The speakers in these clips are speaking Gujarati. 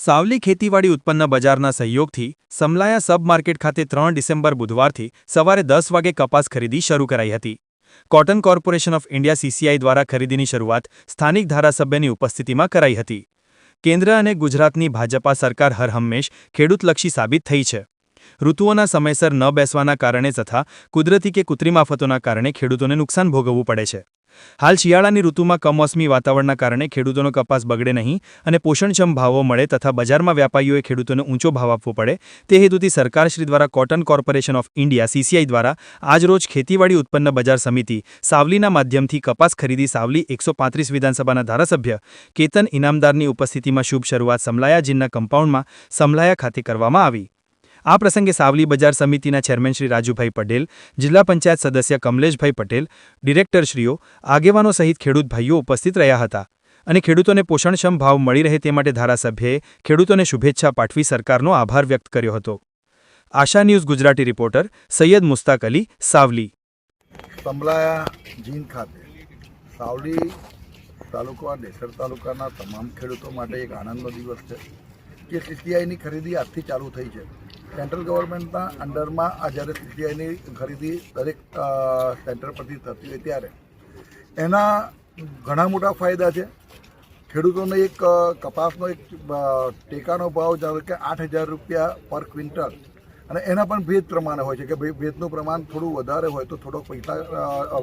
સાવલી ખેતીવાડી ઉત્પન્ન બજારના સહયોગથી સમલાયા સબ માર્કેટ ખાતે ત્રણ ડિસેમ્બર બુધવારથી સવારે દસ વાગે કપાસ ખરીદી શરૂ કરાઈ હતી. Cotton corporation of India CCI દ્વારા ખરીદીની શરૂઆત સ્થાનિક ધારાસભ્યની ઉપસ્થિતિમાં કરાઈ હતી. કેન્દ્ર અને ગુજરાતની ભાજપા સરકાર હરહંમેશ ખેડૂતલક્ષી સાબિત થઈ છે. ઋતુઓના સમયસર ન બેસવાના કારણે તથા કુદરતી કે કૃત્રિમ આફતોના કારણે ખેડૂતોને નુકસાન ભોગવવું પડે છે. હાલ શિયાળાની ઋતુમાં કમોસમી વાતાવરણના કારણે ખેડૂતોનો કપાસ બગડે નહીં અને પોષણક્ષમ ભાવો મળે તથા બજારમાં વ્યાપારીઓએ ખેડૂતોને ઊંચો ભાવ આપવો પડે. તે હેતુથી સરકારશ્રી દ્વારા cotton corporation of India CCI દ્વારા આજરોજ ખેતીવાડી ઉત્પન્ન બજાર સમિતિ, સાવલીના માધ્યમથી કપાસ ખરીદી સાવલી એકસો વિધાનસભાના ધારાસભ્ય કેતન ઇનામદારની ઉપસ્થિતિમાં શુભ શરૂઆત સમલાયા જીનના કમ્પાઉન્ડમાં સમલાયા ખાતે કરવામાં આવી. આ પ્રસંગે સાવલી બજાર સમિતિના ચેરમેન શ્રી રાજુભાઈ પટેલ, જિલ્લા પંચાયત સદસ્ય કમલેશભાઈ પટેલ, ડિરેક્ટરશ્રીઓ, આગેવાનો સહિત ખેડૂત ભાઈઓ ઉપસ્થિત રહ્યા હતા અને ખેડૂતોને પોષણક્ષમ ભાવ મળી રહે તે માટે ધારાસભ્યએ ખેડૂતોને શુભેચ્છા પાઠવી સરકારનો આભાર વ્યક્ત કર્યો હતો. Asha news Gujarati reporter Saiyed Mushtaq Ali, Savli. ખાતે સાવલી દેસર તાલુકાના તમામ ખેડૂતો માટે એક આનંદનો દિવસ છે. કે સીસીઆઈની ખરીદી આજથી ચાલુ થઈ છે. સેન્ટ્રલ ગવર્મેન્ટના અંડરમાં આ જ્યારે સીસીઆઈની ખરીદી દરેક સેન્ટર પરથી થતી હોય ત્યારે. એના ઘણા મોટા ફાયદા છે. ખેડૂતોને એક કપાસનો એક ટેકાનો ભાવ ધારો કે આઠ હજાર રૂપિયા પર ક્વિન્ટલ અને એના પણ ભેદ પ્રમાણે હોય છે કે ભાઈ ભેદનું પ્રમાણ થોડું વધારે હોય તો થોડોક પૈસા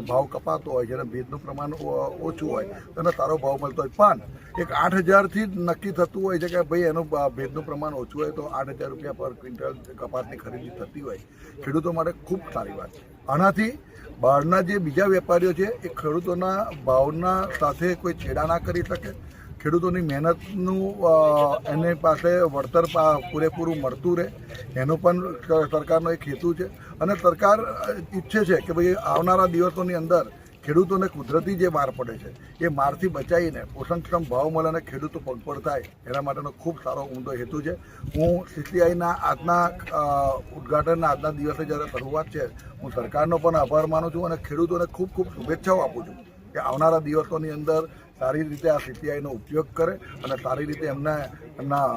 ભાવ કપાતો હોય છે અને ભેદનું પ્રમાણ ઓછું હોય તો એને સારો ભાવ મળતો હોય. પણ એક આઠ હજારથી જ નક્કી થતું હોય છે કે ભાઈ એનું ભેદનું પ્રમાણ ઓછું હોય તો આઠ હજાર રૂપિયા પર ક્વિન્ટલ કપાસની ખરીદી થતી હોય. ખેડૂતો માટે ખૂબ સારી વાત છે. આનાથી બહારના જે બીજા વેપારીઓ છે એ ખેડૂતોના ભાવના સાથે કોઈ છેડા ના કરી શકે ખેડૂતોની મહેનતનું એને પાસે વળતર પૂરેપૂરું મળતું રહે. એનો પણ સરકારનો એક હેતુ છે. અને સરકાર ઈચ્છે છે કે ભાઈ આવનારા દિવસોની અંદર ખેડૂતોને કુદરતી જે માર પડે છે, એ મારથી બચાવીને પોષણક્ષમ ભાવ મળે અને ખેડૂતો પગપડ થાય, એના માટેનો ખૂબ સારો ઊંડો હેતુ છે. હું સીસીઆઈના આજના ઉદ્ઘાટનના આજના દિવસે જ્યારે શરૂઆત છે, હું સરકારનો પણ આભાર માનું છું અને ખેડૂતોને ખૂબ ખૂબ શુભેચ્છાઓ આપું છું કે આવનારા દિવસોની અંદર સારી રીતે આ સીપીઆઈનો ઉપયોગ કરે અને સારી રીતે એમને એમના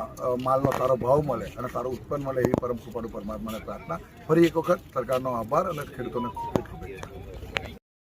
માલનો સારો ભાવ મળે અને સારું ઉત્પન્ન મળે એવી પરમ કૃપાળુ પરમાત્માને પ્રાર્થના. ફરી એક વખત સરકારનો આભાર અને ખેડૂતોને